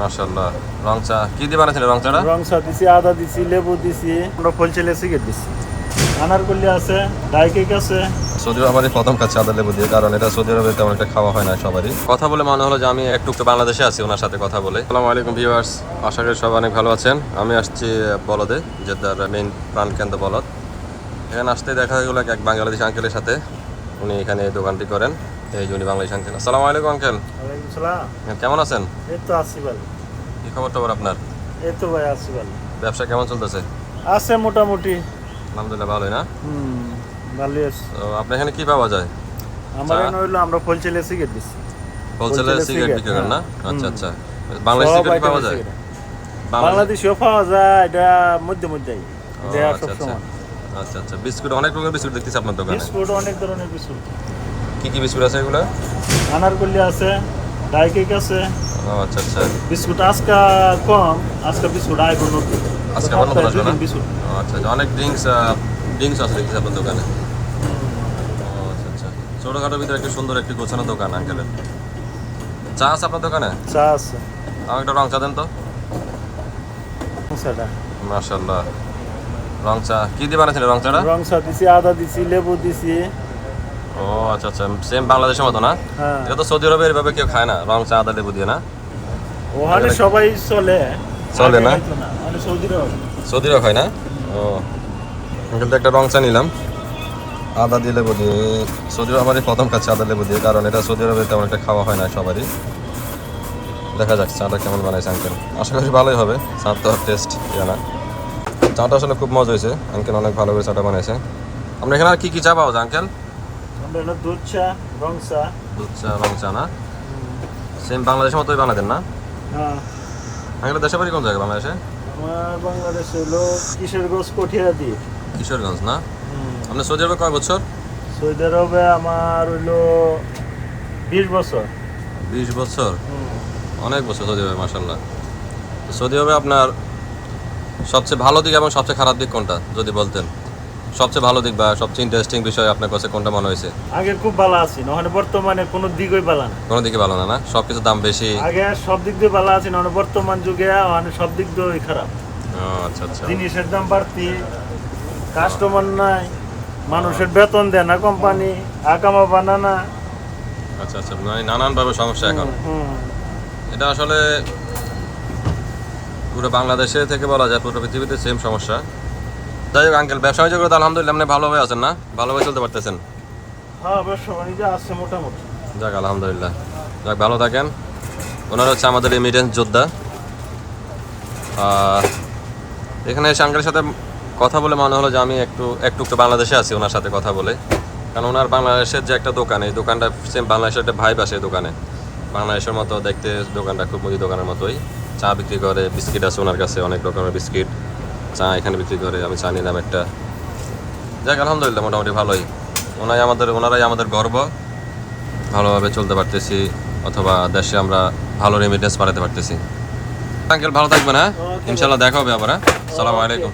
মাশাল্লাহ রং চা কি দিয়ে বানাচ্ছেন রং চাটা? রং চা দিছি আদা দিছি লেবু দিছি। আমরা হোলসেলে সিগারেট দিছি। আনারকলি আছে ডাই কেক আছে। সৌদি আরব প্রথম কাছে আদা লেবু দিয়ে কারণ এটা সৌদি আরবে তেমন একটা খাওয়া হয় না সবারই। কথা বলে মনে হলো যে আমি একটু একটু বাংলাদেশে আছি ওনার সাথে কথা বলে। আসসালামু আলাইকুম ভিউয়ার্স আশা করি সবাই অনেক ভালো আছেন। আমি আসছি বলদে জেদ্দার মেইন প্রাণকেন্দ্র বলদ। এখানে আসতে দেখা গেলো এক বাংলাদেশি আঙ্কেলের সাথে। উনি এখানে এই দোকানটি করেন। এই যে উনি আঙ্কেল আসসালামু আলাইকুম আঙ্কেল। কেমন আছেন? এই তো আছি ভালো। কি খবর টবর আপনার? এই তো ভাই আছি ভালো। ব্যবসা কেমন চলতেছে? আছে মোটামুটি। আলহামদুলিল্লাহ ভালোই না? হুম ভালোই আছে। আপনার এখানে কি পাওয়া যায়? আমার এখানে হইল আমরা হোলসেলে সিগারেট দিছি হোলসেলে সিগারেট বিক্রি করেন না? হ্যাঁ। আচ্ছা আচ্ছা। বাংলাদেশ সিগারেট পাওয়া যায়? বাংলাদেশেও পাওয়া যায় এটা মধ্যে মধ্যেই। দেয়া আচ্ছা সব আচ্ছা সময় আচ্ছা আচ্ছা। বিস্কুট অনেক রকমের বিস্কুট দেখতেছি আপনার দোকানে। বিস্কুট অনেক ধরনের বিস্কুট। কি কি বিস্কুট আছে এগুলো? আনারকলি আছে ডাই কেক আছে। ও আচ্ছা আচ্ছা। বিস্কুট আজকা কম আজকা বিস্কুট আইব নতুন। আজকে আবার নতুন আসবে না? বিস্কুট। আচ্ছা আচ্ছা। অনেক ড্রিঙ্কস ড্রিঙ্কস আছে দেখতেছি আপনার দোকানে। আচ্ছা আচ্ছা। ছোটোখাটোর ভিতরে একটু সুন্দর একটি গোছানো দোকান আঙ্কেলের চা আছে আপনার দোকানে? চা আছে। আমাকে একটা রং চা দেন তো। মাশাল্লাহ রং চা। কি দিয়ে বানাচ্ছেন রং চাটা? রং চা দিছি আদা দিছি লেবু দিছি। ও আচ্ছা আচ্ছা। সেম বাংলাদেশের মতো না? হ্যাঁ। এটা তো সৌদি আরবে এভাবে কেউ খায় না রং চা আদা লেবু দিয়ে না? ওখানে সবাই চলে। চলে না? মানে সৌদিরাও সৌদিরা খায় না? ও। কিন্তু একটা রং চা নিলাম। আদা দিয়ে লেবু দিয়ে। সৌদি আরব আমারই প্রথম কাছে আদা লেবু দিয়ে কারণ এটা সৌদি আরবে তেমন একটা খাওয়া হয় না সবারই। দেখা যাক চাটা কেমন বানাইছে আঙ্কেল আশা করি ভালোই হবে চার তো টেস্ট জানা চাটা আসলে খুব মজা হয়েছে। আঙ্কেল অনেক ভালো করে চাটা বানাইছে। আমরা এখানে আর কি কি চা পাওয়া যায় আঙ্কেল আমরা হলো দুধ চা রং চা দুধ চা রং চা না? সেম বাংলাদেশের মতোই বানাতেন না? হ্যাঁ। আঙ্কেল দেশে বাড়ি কোন জায়গায় বাংলাদেশে? আমার বাংলাদেশে হলো কিশোরগঞ্জ কঠিয়া দিয়ে কিশোরগঞ্জ না? আপনি সৌদি আরবে কয় বছর? সৌদি আরবে আমার হইল বিশ বছর। বিশ বছর? অনেক বছর সৌদি আরবে মাসাল্লাহ সৌদি আরবে আপনার সবচেয়ে ভালো দিক এবং সবচেয়ে খারাপ দিক কোনটা যদি বলতেন? সবচেয়ে ভালো দিক বা সবচেয়ে ইন্টারেস্টিং বিষয় আপনার কাছে কোনটা মনে হয়েছে? আগে খুব ভালো আছি না বর্তমানে কোনো দিকই ভালো না। কোনো দিকে ভালো না না? সব দাম বেশি। আগে সব দিক দিয়ে ভালো আছি না বর্তমান যুগে মানে সব দিক দিয়ে খারাপ। আচ্ছা আচ্ছা। জিনিসের দাম বাড়তি কাস্টমার নাই মানুষের বেতন দেয় না কোম্পানি আকামা বানানা আচ্ছা আচ্ছা মানে নানানভাবে সমস্যা এখন। এটা আসলে পুরো বাংলাদেশে থেকে বলা যায় পুরো পৃথিবীতে সেম সমস্যা। যাই হোক আঙ্কেল ব্যবসা বাণিজ্য করে তো আলহামদুলিল্লাহ আপনি ভালোভাবে আছেন না? ভালোভাবে চলতে পারতেছেন? হ্যাঁ ব্যবসা বাণিজ্য আছে মোটামুটি। যাক আলহামদুলিল্লাহ। যাক ভালো থাকেন। ওনারা হচ্ছে আমাদের রেমিটেন্স যোদ্ধা। এখানে এসে আঙ্কেলের সাথে কথা বলে মনে হলো যে আমি একটু একটু একটু বাংলাদেশে আছি ওনার সাথে কথা বলে। কারণ ওনার বাংলাদেশের যে একটা দোকান এই দোকানটা সেম বাংলাদেশের একটা ভাইব আছে দোকানে। বাংলাদেশের মতো দেখতে দোকানটা খুব মুদি দোকানের মতোই। চা বিক্রি করে বিস্কিট আছে ওনার কাছে অনেক রকমের বিস্কিট। চা এখানে বিক্রি করে আমি চা নিলাম একটা। যাক আলহামদুলিল্লাহ মোটামুটি ভালোই। ওনাই আমাদের ওনারাই আমাদের গর্ব। ভালোভাবে চলতে পারতেছি অথবা দেশে আমরা ভালো রেমিটেন্স বাড়াতে পারতেছি। আঙ্কেল ভালো থাকবেন হ্যাঁ. ইনশাল্লাহ দেখা হবে আবার হ্যাঁ? সালাম আলাইকুম।